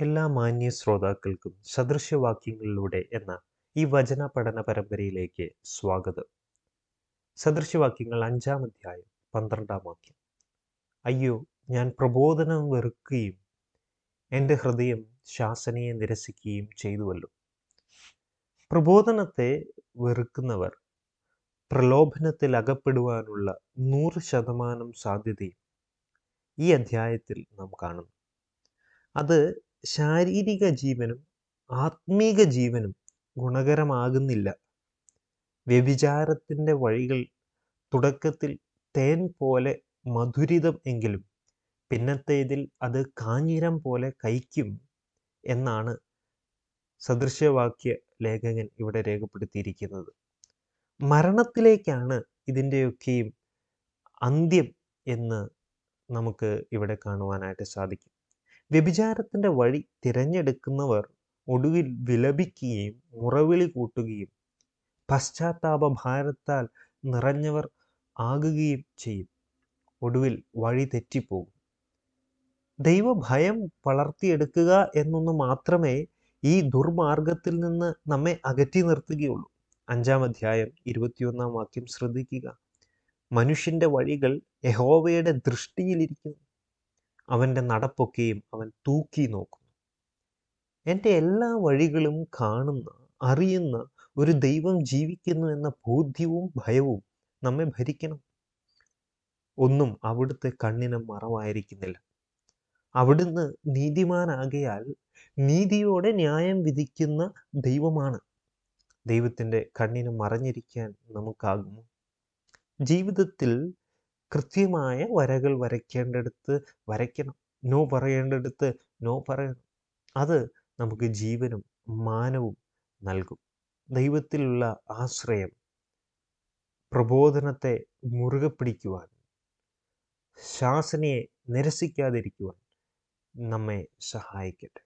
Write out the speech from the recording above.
എല്ലാ മാന്യ ശ്രോതാക്കൾക്കും സദൃശ്യവാക്യങ്ങളിലൂടെ എന്ന ഈ വചന പഠന പരമ്പരയിലേക്ക് സ്വാഗതം. സദൃശ്യവാക്യങ്ങൾ അഞ്ചാം അധ്യായം പന്ത്രണ്ടാം വാക്യം. അയ്യോ ഞാൻ പ്രബോധനം വെറുക്കുകയും എന്റെ ഹൃദയം ശാസനയെ നിരസിക്കുകയും ചെയ്തുവല്ലോ. പ്രബോധനത്തെ വെറുക്കുന്നവർ പ്രലോഭനത്തിൽ അകപ്പെടുവാനുള്ള നൂറ് ശതമാനം സാധ്യതയും ഈ അധ്യായത്തിൽ നാം കാണുന്നു. അത് ശാരീരിക ജീവനും ആത്മീക ജീവനും ഗുണകരമാകുന്നില്ല. വ്യഭിചാരത്തിന്റെ വഴികൾ തുടക്കത്തിൽ തേൻ പോലെ മധുരിതം എങ്കിലും പിന്നത്തേതിൽ അത് കാഞ്ഞിരം പോലെ കൈക്കും എന്നാണ് സദൃശവാക്യ ലേഖകൻ ഇവിടെ രേഖപ്പെടുത്തിയിരിക്കുന്നത്. മരണത്തിലേക്കാണ് ഇതിന്റെയൊക്കെയും അന്ത്യം എന്ന് നമുക്ക് ഇവിടെ കാണുവാനായിട്ട് സാധിക്കും. വ്യഭിചാരത്തിന്റെ വഴി തിരഞ്ഞെടുക്കുന്നവർ ഒടുവിൽ വിലപിക്കുകയും മുറവിളി കൂട്ടുകയും പശ്ചാത്താപ ഭാരത്താൽ നിറഞ്ഞവർ ആകുകയും ചെയ്യും. ഒടുവിൽ വഴി തെറ്റിപ്പോകും. ദൈവഭയം വളർത്തിയെടുക്കുക എന്നൊന്ന് മാത്രമേ ഈ ദുർമാർഗത്തിൽ നിന്ന് നമ്മെ അകറ്റി നിർത്തുകയുള്ളൂ. അഞ്ചാം അധ്യായം ഇരുപത്തിയൊന്നാം വാക്യം ശ്രദ്ധിക്കുക. മനുഷ്യന്റെ വഴികൾ യഹോവയുടെ ദൃഷ്ടിയിലിരിക്കുന്നു. അവന്റെ നടപ്പൊക്കെയും അവൻ തൂക്കി നോക്കുന്നു. എന്റെ എല്ലാ വഴികളും കാണുന്ന അറിയുന്ന ഒരു ദൈവം ജീവിക്കുന്നു എന്ന ബോധ്യവും ഭയവും നമ്മെ ഭരിക്കണം. ഒന്നും അവിടുത്തെ കണ്ണിന് മറവായിരിക്കുന്നില്ല. അവിടുന്ന് നീതിമാനാകയാൽ നീതിയോടെ ന്യായം വിധിക്കുന്ന ദൈവമാണ്. ദൈവത്തിന്റെ കണ്ണിന് മറഞ്ഞിരിക്കാൻ നമുക്കാകുമോ? ജീവിതത്തിൽ കൃത്യമായ വരകൾ വരയ്ക്കേണ്ടടുത്ത് വരയ്ക്കണം. നോ പറയേണ്ടടുത്ത് നോ പറയണം. അത് നമുക്ക് ജീവനും മാനവും നൽകും. ദൈവത്തിലുള്ള ആശ്രയം പ്രബോധനത്തെ മുറുകെ പിടിക്കുവാൻ ശാസനയെ നിരസിക്കാതിരിക്കുവാൻ നമ്മെ സഹായിക്കട്ടെ.